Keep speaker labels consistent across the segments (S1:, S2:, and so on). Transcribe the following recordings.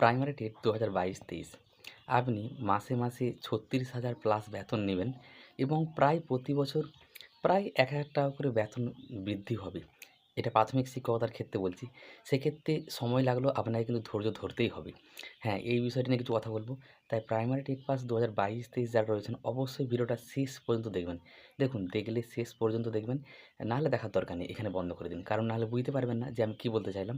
S1: Primary date দু হাজার বাইশ তেইশ। আপনি মাসে মাসে ছত্রিশ হাজার প্লাস বেতন নেবেন এবং প্রায় প্রতি বছর প্রায় এক হাজার টাকা করে বেতন বৃদ্ধি হবে। এটা প্রাথমিক শিক্ষকতার ক্ষেত্রে বলছি। সেক্ষেত্রে সময় লাগল আপনাকে কিন্তু ধৈর্য ধরতেই হবে। হ্যাঁ এই বিষয়টি নিয়ে কিছু কথা বলব। তাই প্রাইমারি টেট পাস দু হাজার বাইশ, তেইশ যারা রয়েছেন, অবশ্যই ভিডিওটা শেষ পর্যন্ত দেখবেন। দেখুন, দেখলে শেষ পর্যন্ত দেখবেন। নাহলে দেখার দরকার নেই, এখানে বন্ধ করে দিন। কারণ নাহলে বুঝতে পারবেন না যে আমি কী বলতে চাইলাম।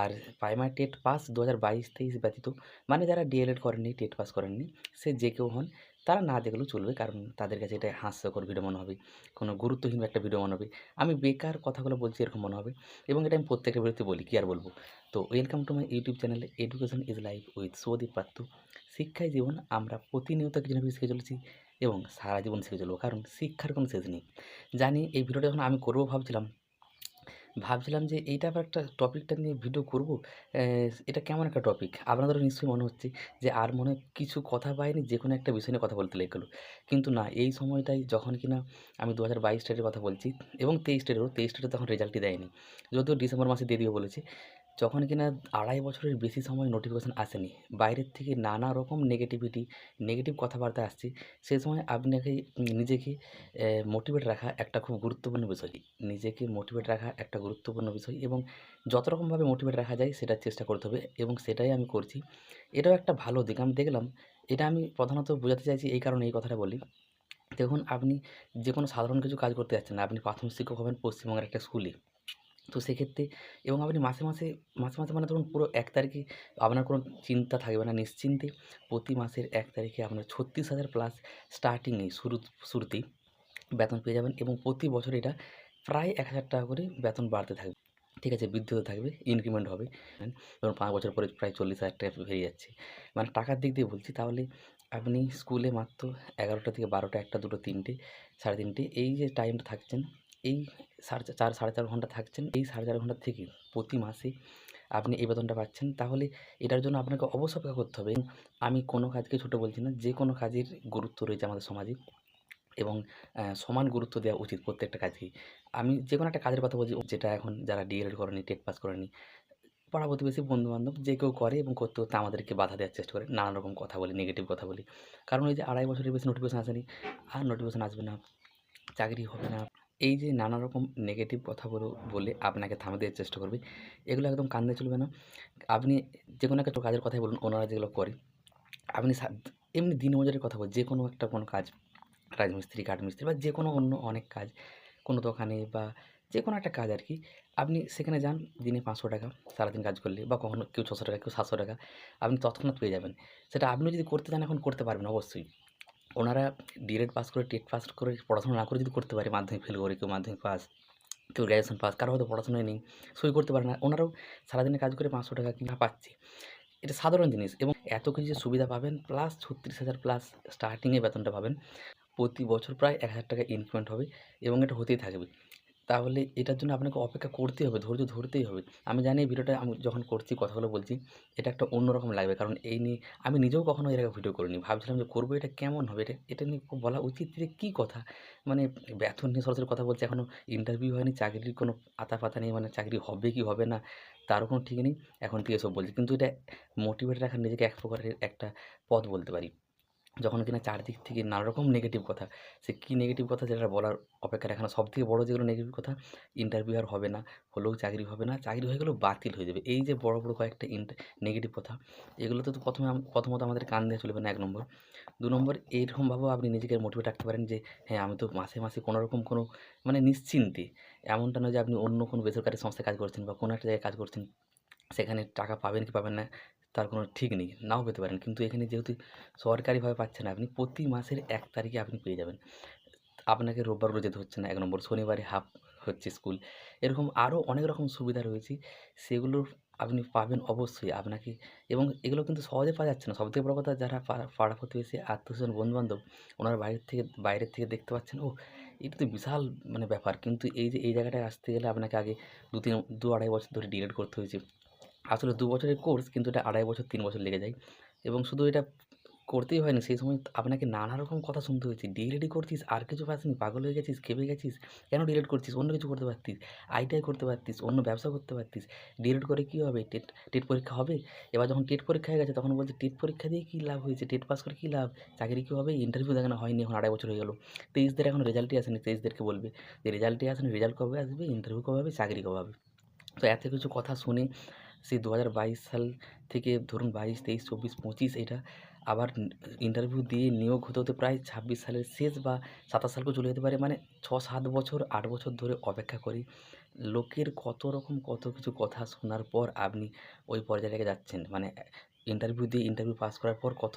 S1: আর প্রাইমারি টেট পাস দু হাজার বাইশ, তেইশ ব্যতীত মানে যারা ডিএলএড করেননি টেট পাস করেননি, সে যে কেউ হন তারা না দেখলেও চলবে। কারণ তাদের কাছে এটা হাস্যকর ভিডিও মনে হবে। কোনো গুরুত্বহীন একটা ভিডিও মনে হবে। আমি বেকার কথাগুলো বলছি, এরকম মনে হবে। এবং এটা আমি প্রত্যেকের বিরুদ্ধে বলি, কী আর বলব? তো welcome to my YouTube channel education is life with Soudip Patra শিক্ষায় জীবন, আমরা প্রতিনিয়ত কিছু না কিছু শিখে চলেছি এবং সারা জীবন শিখে চলবো। কারণ শিক্ষার কোনো শেষ নেই। জানি এই ভিডিওটা যখন আমি করব ভাবছিলাম ভাবছিলাম যে, এইটা আবার একটা টপিকটা নিয়ে ভিডিও করব। এটা কেমন একটা টপিক আপনাদেরও নিশ্চয়ই মনে হচ্ছে যে, আর মনে কিছু কথা পাইনি, যে কোনো একটা বিষয় নিয়ে কথা বলতে লেগে গেলো। কিন্তু না, এই সময়টাই যখন কিনা আমি দু হাজার বাইশ কথা বলছি এবং তেইশ স্টেটেরও তেইশ স্টেটে তখন রেজাল্টই দেয়নি। যদিও ডিসেম্বর মাসে দিয়ে দিয়ে বলেছে যখন কিনা আড়াই বছরের বেশি সময় নোটিফিকেশান আসেনি, বাইরের থেকে নানা রকম নেগেটিভিটি নেগেটিভ কথাবার্তা আসছে সেই সময় আপনাকে, নিজেকে মোটিভেট রাখা একটা খুব গুরুত্বপূর্ণ বিষয়। নিজেকে মোটিভেট রাখা একটা গুরুত্বপূর্ণ বিষয় এবং যত রকমভাবে মোটিভেট রাখা যায় সেটার চেষ্টা করতে হবে এবং সেটাই আমি করছি। এটাও একটা ভালো দিক। আমি দেখলাম, এটা আমি প্রধানত বোঝাতে চাইছি এই কারণে এই কথাটা বলি। দেখুন, আপনি যে কোনো সাধারণ কিছু কাজ করতে যাচ্ছেন না আপনি প্রাথমিক শিক্ষক হবেন, পশ্চিমবঙ্গের একটা স্কুলে তো সেক্ষেত্রে এবং আপনি মাসে মাসে মাসে মাসে মানে ধরুন পুরো এক তারিখে আপনার কোনো চিন্তা থাকবে না নিশ্চিন্তে। প্রতি মাসের এক তারিখে আপনার ছত্রিশ হাজার প্লাস স্টার্টিংয়ে শুরু শুরুতেই বেতন পেয়ে যাবেন এবং প্রতি বছর এটা প্রায় এক হাজার টাকা করে বেতন বাড়তে থাকবে। ঠিক আছে, বৃদ্ধি হতে থাকবে ইনক্রিমেন্ট হবে। ধরুন পাঁচ বছর পরে প্রায় চল্লিশ হাজার টাকা বেরিয়ে যাচ্ছে। মানে টাকার দিক দিয়ে বলছি তাহলে আপনি স্কুলে মাত্র এগারোটা থেকে বারোটা, একটা, দুটো, তিনটে, সাড়ে তিনটে এই যে টাইমটা থাকছেন এই সাড়ে চার সাড়ে চার ঘণ্টা থাকছেন। এই সাড়ে চার ঘণ্টা থেকে প্রতি মাসে আপনি এই বেতনটা পাচ্ছেন। তাহলে এটার জন্য আপনাকে অবশ্য অপেক্ষা করতে হবে। আমি কোনো কাজকে ছোটো বলছি না, যে কোনো কাজের গুরুত্ব রয়েছে আমাদের সমাজে এবং সমান গুরুত্ব দেওয়া উচিত প্রত্যেকটা কাজকেই। আমি যে কোনো একটা কাজের কথা বলছি, যেটা এখন যারা ডিএলএড করেনি, টেট পাস করেনি, পাড়া প্রতিবেশী, বন্ধুবান্ধব, যে কেউ করে এবং করতে করতে আমাদেরকে বাধা দেওয়ার চেষ্টা করে নানান রকম কথা বলি নেগেটিভ কথা বলি। কারণ ওই যে আড়াই বছরের বেশি নোটিফিকেশন আসেনি, আর নোটিফিকেশন আসবে না, চাকরি হবে না। এই যে নানা রকম নেগেটিভ কথাগুলো বলে আপনাকে থামে দেওয়ার চেষ্টা করবে, এগুলো একদম কান্দে চলবে না। আপনি যে কোনো একটা কাজের কথাই বলুন, ওনারা যেগুলো করে, আপনি এমনি দিন মজুরের কথা বল যে কোনো একটা কোনো কাজ, রাজমিস্ত্রি, কাঠমিস্ত্রি বা যে কোনো অন্য অনেক কাজ, কোনো দোকানে বা যে কোনো একটা কাজ আর কি, আপনি সেখানে যান, দিনে পাঁচশো টাকা সারাদিন কাজ করলে বা কখনো কেউ ছশো টাকা, কেউ সাতশো টাকা, আপনি তৎক্ষণাৎ পেয়ে যাবেন। সেটা আপনি যদি করতে চান, এখন করতে পারবেন অবশ্যই। ওনারা ডিএড পাস করে, টেট পাস করে, পড়াশোনা না করে যদি করতে পারে, মাধ্যমিক ফেল করে, কেউ মাধ্যমিক পাস কেউ গ্র্যাজুয়েশন পাস কারও হয়তো পড়াশোনায় নেই, সই করতে পারে না। ওনারাও সারাদিনে কাজ করে পাঁচশো টাকা কিনা পাচ্ছে। এটা সাধারণ জিনিস এবং এত কিছু যে সুবিধা পাবেন প্লাস ছত্রিশ হাজার প্লাস স্টার্টিংয়ে বেতনটা পাবেন, প্রতি বছর প্রায় এক হাজার টাকা ইনক্রিমেন্ট হবে এবং এটা হতেই থাকবে। তাহলে এটার জন্য আপনাকে অপেক্ষা করতেই হবে, ধৈর্য ধরতেই হবে। আমি জানি ভিডিওটা আমি যখন করছি, কথাগুলো বলছি, এটা একটা অন্যরকম লাগবে। কারণ এই নিয়ে আমি নিজেও কখনো এর আগে ভিডিও করিনি। ভাবছিলাম যে করব, এটা কেমন হবে? এটা এটা নিয়ে বলা উচিত যে কী কথা? মানে বেতন নিয়ে সরাসরি কথা বলছে এখনও ইন্টারভিউ হয়নি, চাকরির কোনো আতা পাতা নেই মানে চাকরি হবে কি হবে না, তারও কোনো ঠিক নেই। এখন থেকে এসব বলছি। কিন্তু এটা মোটিভেট রাখার নিজেকে এক প্রকারের একটা পথ বলতে পারি। যখন কিনা চারদিক থেকে নানা রকম নেগেটিভ কথা, সে কী নেগেটিভ কথা যেটা বলার অপেক্ষা রাখে না। সবথেকে বড়ো যেগুলো নেগেটিভ কথা ইন্টারভিউ আর হবে না, হলেও চাকরি হবে না, চাকরি হয়ে গেলেও বাতিল হয়ে যাবে। এই যে বড় বড় কয়েকটা নেগেটিভ কথা এগুলোতে তো প্রথমে প্রথমত আমাদের কান দিয়ে চলবে না এক নম্বর। দু নম্বর, এইরকমভাবেও আপনি নিজেকে মোটিভেট রাখতে পারেন যে হ্যাঁ আমি তো মাসে মাসে কোনো রকম কোনো মানে নিশ্চিন্তে, এমনটা নয় যে আপনি অন্য কোনো বেসরকারি সংস্থায় কাজ করছেন বা কোনো একটা জায়গায় কাজ করছেন, সেখানে টাকা পাবেন কি পাবেন না তার কোনো ঠিক নেই, নাও পেতে পারেন। কিন্তু এখানে যেহেতু সরকারিভাবে পাচ্ছেন আপনি প্রতি মাসের এক তারিখে আপনি পেয়ে যাবেন। আপনাকে রোববারগুলো যেতে হচ্ছে না, এক নম্বর শনিবারে হাফ হচ্ছে স্কুল। এরকম আরও অনেক রকম সুবিধা রয়েছে, সেগুলো আপনি পাবেন অবশ্যই আপনাকে। এবং এগুলো কিন্তু সহজে পাওয়া যাচ্ছে না। সবথেকে বড় কথা, যারা পাড়া প্রতিবেশী, আত্মীয়স্বজন, বন্ধুবান্ধব, ওনারা বাইরের থেকে বাইরের থেকে দেখতে পাচ্ছেন ও এটা তো বিশাল মানে ব্যাপার। কিন্তু এই যে, এই জায়গাটায় আসতে গেলে আপনাকে আগে দু তিন দু আড়াই বছর ধরে ডিলেট করতে হয়েছে। আসলে দু বছরের কোর্স কিন্তু এটা আড়াই বছর, তিন বছর লেগে যায়। এবং শুধু এটা করতেই হয়নি, সেই সময় আপনাকে নানা রকম কথা শুনতে হয়েছে। ডিএলএডই করছিস, আর কিছু পাসনি পাগল হয়ে গেছিস, খেপে গেছিস, কেন ডিএলএড করছিস, অন্য কিছু করতে পারতিস আইটিআই করতে পারতিস, অন্য ব্যবসা করতে পারতিস ডিএলএড করে কী হবে? টেট টেট পরীক্ষা হবে? এবার যখন টেট পরীক্ষা হয়ে গেছে, তখন বলছে টেট পরীক্ষা দিয়ে কী লাভ হয়েছে? টেট পাস করে কী লাভ? চাকরি কী হবে? ইন্টারভিউ দেখানো হয়নি, এখন আড়াই বছর হয়ে গেল। তেইশদের এখন রেজাল্টই আসেনি, তেইশদেরকে বলবে যে রেজাল্টই আসেনি রেজাল্ট কবে আসবে? ইন্টারভিউ কবে হবে? চাকরি কবে হবে? তো এত কিছু কথা শুনে সেই দু হাজার বাইশ সাল থেকে ধরুন বাইশ, তেইশ, চব্বিশ, পঁচিশ এটা আবার ইন্টারভিউ দিয়ে নিয়োগ হতে হতে প্রায় ছাব্বিশ সালের শেষ বা সাতাশ সালকেও চলে যেতে পারে। মানে ছ সাত বছর, আট বছর ধরে অপেক্ষা করে। লোকের কত রকম কত কিছু কথা শোনার পর আপনি ওই পর্যায়টাকে যাচ্ছেন। মানে ইন্টারভিউ দিয়ে ইন্টারভিউ পাস করার পর কত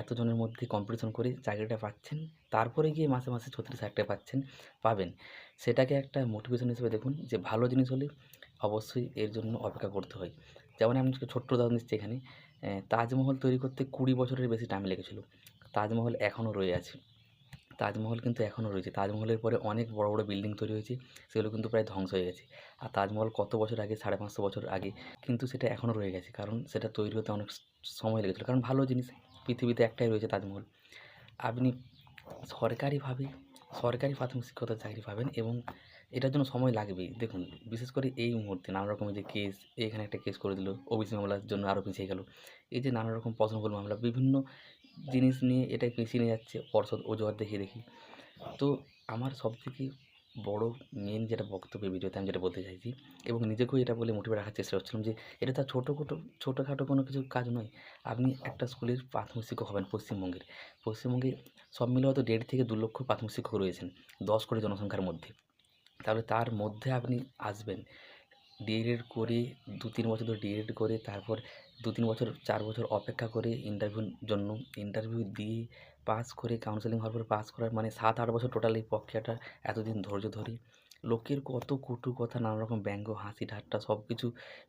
S1: এতজনের মধ্যে কম্পিটিশন করে চাকরিটা পাচ্ছেন? তারপরে গিয়ে মাসে মাসে ছত্রিশ হাজার টাকা পাচ্ছেন, পাবেন। সেটাকে একটা মোটিভেশন হিসেবে দেখুন যে ভালো জিনিস হলে অবশ্যই এর জন্য অপেক্ষা করতে হয়। যেমন আমি ছোট্ট উদাহরণ দিচ্ছি এখানে। তাজমহল তৈরি করতে কুড়ি বছরের বেশি টাইম লেগেছিল। তাজমহল এখনও রয়ে আছে। তাজমহল কিন্তু এখনও রয়েছে। তাজমহলের পরে অনেক বড় বড় বিল্ডিং তৈরি হয়েছে। সেগুলো কিন্তু প্রায় ধ্বংস হয়ে গেছে। আর তাজমহল কত বছর আগে? সাড়ে পাঁচশো বছর আগে। কিন্তু সেটা এখনও রয়ে গেছে। কারণ সেটা তৈরি হতে অনেক সময় লেগেছিলো। কারণ ভালো জিনিস, পৃথিবীতে একটাই রয়েছে তাজমহল। আপনি সরকারিভাবে, সরকারি প্রাথমিক শিক্ষকতার চাকরি পাবেন এবং এটার জন্য সময় লাগবেই। দেখুন, বিশেষ করে এই মুহূর্তে নানা রকমের যে কেস এখানে একটা কেস করে দিল ওবিসি মামলার জন্য আরও পিছিয়ে গেল। এই যে নানা রকম প্রশ্নবল মামলা, বিভিন্ন জিনিস নিয়ে এটা পিছিয়ে নিয়ে যাচ্ছে পর্ষদ অজুহাত দেখিয়ে দেখি। তো আমার সবথেকে বড় মেন যেটা বক্তব্য ভিডিওতে আমি যেটা বলতে চাইছি, এবং নিজেকেও এটা বলে মোটিভেট রাখার চেষ্টা করছিলাম যে এটা তার ছোটো খাটো ছোটোখাটো কোনো কিছু কাজ নয়। আপনি একটা স্কুলের প্রাথমিক শিক্ষক হবেন পশ্চিমবঙ্গের। পশ্চিমবঙ্গে সব মিলে হয়তো দেড় থেকে দু লক্ষ প্রাথমিক শিক্ষক রয়েছেন, দশ কোটি জনসংখ্যার মধ্যে। তাহলে তার মধ্যে আপনি আসবেন। ডিএলএড করে দু তিন বছর ধরে ডিএলএড করে তারপর দু তিন বছর, চার বছর অপেক্ষা করে ইন্টারভিউর জন্য ইন্টারভিউ দিয়ে পাস করে কাউন্সেলিং হওয়ার পর পাস করার মানে সাত আট বছর টোটাল এই প্রক্রিয়াটা এতদিন ধৈর্য ধরে। লোকের কত কটু কথা নানা রকম ব্যঙ্গ, হাসি, ঠাট্টা সব কিছু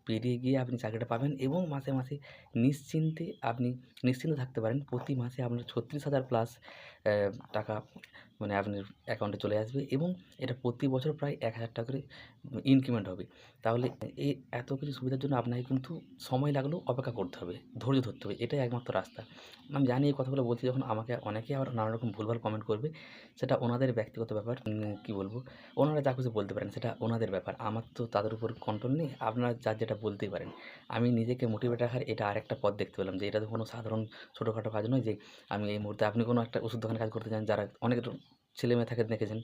S1: পেরিয়ে গিয়ে আপনি চাকরিটা পাবেন এবং মাসে মাসে নিশ্চিন্তে আপনি নিশ্চিন্তে থাকতে পারেন। প্রতি মাসে আপনার ছত্রিশ হাজার প্লাস টাকা মানে আপনার অ্যাকাউন্টে চলে আসবে এবং এটা প্রতি বছর প্রায় এক হাজার টাকা করে ইনক্রিমেন্ট হবে। তাহলে এই এত কিছু সুবিধার জন্য আপনাকে কিন্তু সময় লাগলেও অপেক্ষা করতে হবে, ধৈর্য ধরতে হবে, এটাই একমাত্র রাস্তা। আমি জানি এই কথাগুলো বলছি যখন আমাকে অনেকে আবার নানা রকম ভুলভাল কমেন্ট করবে, সেটা ওনাদের ব্যক্তিগত ব্যাপার কী বলব? ওনারা যা কিছু বলতে পারেন, সেটা ওনাদের ব্যাপার, আমার তো তাদের উপর কন্ট্রোল নেই, আপনারা যার যেটা বলতেই পারেন। আমি নিজেকে মোটিভেট রাখার এটা আরেকটা পথ দেখতে পেলাম, যে এটা তো কোনো সাধারণ ছোটোখাটো কাজ নয় যে আমি এই মুহূর্তে আপনি কোনো একটা ওষুধ দোকানে কাজ করতে চান, যারা অনেক ছেলে মেয়ে থাকে দেখেছেন,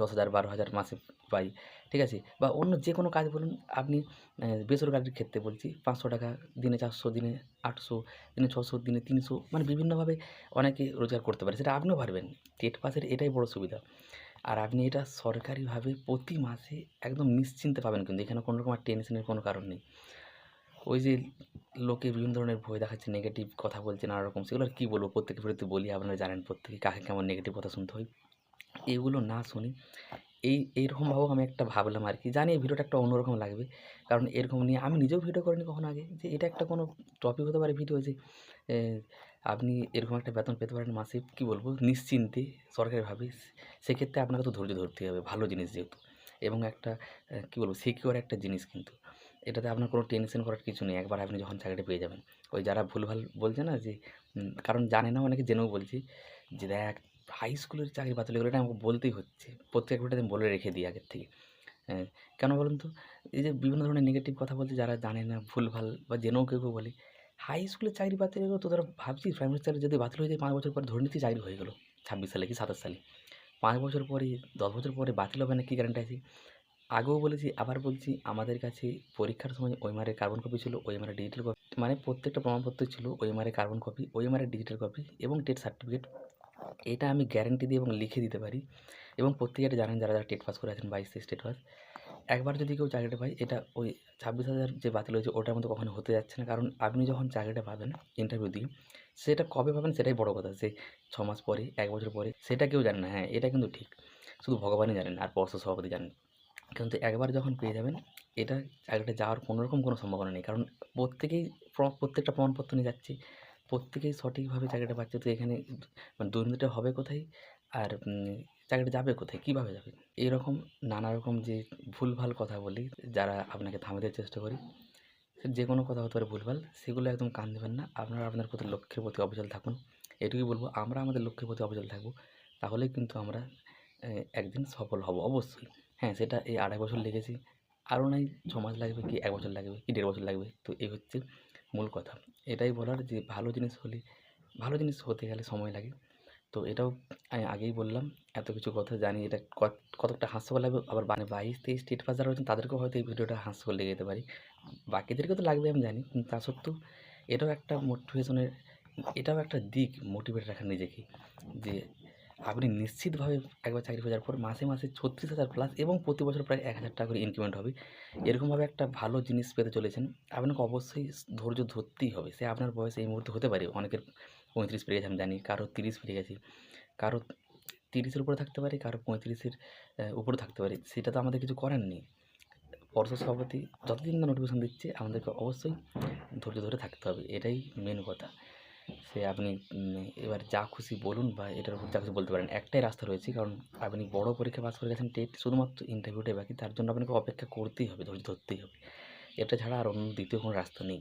S1: দশ হাজার, বারো হাজার মাসে পাই, ঠিক আছে? বা অন্য যে কোনো কাজ বলুন, আপনি বেসরকারির ক্ষেত্রে বলছি, পাঁচশো টাকা দিনে চারশো, দিনে আটশো, দিনে ছশো, দিনে তিনশো মানে বিভিন্নভাবে অনেকে রোজগার করতে পারে, সেটা আপনিও পারবেন, টেট পাসের এটাই বড় সুবিধা। আর আপনি এটা সরকারিভাবে প্রতি মাসে একদম নিশ্চিন্তে পাবেন কিন্তু, এখানে কোনো রকম টেনশনের কোনো কারণ নেই। ওই যে লোকে বিভিন্ন ধরনের ভয় দেখাচ্ছে নেগেটিভ কথা বলছে নানা রকম, সেগুলো আর কী বলব? প্রত্যেকের বিরুদ্ধে বলি, আপনারা জানেন প্রত্যেকে, কাকে কেমন নেগেটিভ কথা শুনতে হয়। এগুলো না শুনি। এই, এইরকমভাবেও আমি একটা ভাবলাম আর কি জানি এই ভিডিওটা একটা অন্যরকম লাগবে। কারণ এরকম নিয়ে আমি নিজেও ভিডিও করিনি কখনো আগে। যে এটা একটা কোনো টপিক হতে পারে ভিডিও যে আপনি এরকম একটা বেতন পেতে পারেন মাসে কী বলব? নিশ্চিন্তে সরকারিভাবে সেক্ষেত্রে আপনাকে তো ধৈর্য ধরতে হবে, ভালো জিনিস যেহেতু। এবং একটা কী বলব? সিকিওর একটা জিনিস কিন্তু। এটাতে আপনার কোনো টেনশন করার কিছু নেই। একবার আপনি যখন চাকরিটা পেয়ে যাবেন। ওই যারা ভুলভাল বলছে না যে কারণ জানে না, অনেকে জেনেও বলছি যে, দেখ হাই স্কুলের চাকরি বাতিল এগুলো এটা আমাকে বলতেই হচ্ছে। প্রত্যেক ভিডিওতে আমি বলে রেখে দিই আগের থেকে। হ্যাঁ কেন বলুন তো? এই যে বিভিন্ন ধরনের নেগেটিভ কথা বলছে যারা জানে না, ভুলভাল বা জেনেও কেউ কেউ বলে হাই স্কুলের চাকরি বাতিল হয়ে গেলো তো তারা ভাবছি প্রাইমারি চাকরি যদি বাতিল হয়ে যায়, পাঁচ বছর পরে ধরে নিতে চাকরি হয়ে গেলো, ছাব্বিশ সালে কি সাতাশ সালে। পাঁচ বছর পরে, দশ বছর পরে বাতিল হবে না কী গ্যারান্টি আছে? আগেও বলেছি, আবার বলছি, আমাদের কাছে পরীক্ষার সময় ওইমারের কার্বন কপি ছিল ওইমারের ডিজিটাল কপি মানে প্রত্যেকটা প্রমাণপত্র ছিল ওইমারের কার্বন কপি ওইমারের ডিজিটাল কপি এবং টেট সার্টিফিকেট এটা আমি গ্যারেন্টি দিয়ে এবং লিখে দিতে পারি। এবং প্রত্যেকে জানেন যারা যারা টেট পাস করে আছেন, বাইশ টেট পাস একবার যদি কেউ চাকরিটা পায়, এটা ওই ছাব্বিশ হাজার যে বাতিল হয়েছে, ওটার মতো কখনো হতে যাচ্ছে না। কারণ আপনি যখন চাকরিটা পাবেন ইন্টারভিউ দিয়ে, সেটা কবে পাবেন সেটাই বড় কথা। যে ছ মাস পরে, এক বছর পরে, সেটা কেউ জানে না। হ্যাঁ এটা কিন্তু ঠিক। শুধু ভগবানই জানেন, আর পর্ষদ সভাপতি জানেন। কিন্তু একবার যখন পেয়ে যাবেন, এটা চাকরিটা যাওয়ার কোনো রকম কোনো সম্ভাবনা নেই। কারণ প্রত্যেকেই প্র- প্রত্যেকটা প্রমাণপত্র নিয়ে যাচ্ছে। প্রত্যেকেই সঠিকভাবে চাকরিটা পাচ্ছে। তো এখানে মানে দুর্নীতিটা হবে কোথায়? আর চাকরিটা যাবে কোথায়? কীভাবে যাবে? এরকম নানা রকম যে ভুলভাল কথা বলি, যারা আপনাকে থামাতে চেষ্টা করি, যে কোনো কথা হতে পারে ভুলভাল, সেগুলো একদম কান দেবেন না। আপনারা আপনার প্রতি লক্ষ্যের প্রতি অবিচল থাকুন। এটুকুই বলব, আমরা আমাদের লক্ষ্যের প্রতি অবিচল থাকব তাহলেই কিন্তু আমরা একদিন সফল হব অবশ্যই। হ্যাঁ সেটা এই আড়াই বছর লেগেছে। আরও নাই, ছ মাস লাগবে কি, এক বছর লাগবে কি, দেড় বছর লাগবে। তো এই হচ্ছে মূল কথা। এটাই বলার যে ভালো জিনিস হলে, ভালো জিনিস হতে গেলে সময় লাগে। তো এটাও আমি আগেই বললাম, এত কিছু কথা জানি, এটা কত- কতটা হাস্যকর লাগবে। আবার মানে বাইশ তেইশ স্টেট পাস যারা রয়েছেন তাদেরকেও হয়তো এই ভিডিওটা হাস্যকর লেগে যেতে পারে। বাকিদেরকেও তো লাগবে, আমি জানি। কিন্তু তা সত্ত্বেও এটাও একটা মোটিভেশনের এটাও একটা দিক মোটিভেট রাখার নিজেকে। যে আপনি নিশ্চিতভাবে একবার চাকরি খোঁজার পর মাসে মাসে ছত্রিশ হাজার প্লাস এবং প্রতি বছর প্রায় এক হাজার টাকা করে ইনক্রিমেন্ট হবে। এরকমভাবে একটা ভালো জিনিস পেতে চলেছেন। আপনাকে অবশ্যই ধৈর্য ধরতেই হবে। সে আপনার বয়স এই মুহূর্তে হতে পারে। অনেকের পঁয়ত্রিশ পেরিয়ে গেছে, আমি জানি। কারও তিরিশ পেরিয়ে গেছে। কারও তিরিশের উপরে থাকতে পারে, কারও পঁয়ত্রিশের উপরে থাকতে পারে। সেটা তো আমাদের কিছু করার নেই। পর্ষদ সভাপতি যতদিন না নোটিফিকেশন দিচ্ছে, আমাদেরকে অবশ্যই ধৈর্য ধরে থাকতে হবে। এটাই মেন কথা। সে আপনি এবার যা খুশি বলুন বা এটার উপর যা খুশি বলতে পারেন। একটাই রাস্তা রয়েছে, কারণ আপনি বড় পরীক্ষা পাস করে গেছেন, টেট শুধুমাত্র ইন্টারভিউটাই বাকি, তার জন্য আপনাকে অপেক্ষা করতেই হবে, ধৈর্য ধরতেই হবে। এটা ছাড়া আর অন্য দ্বিতীয় কোনো রাস্তা নেই।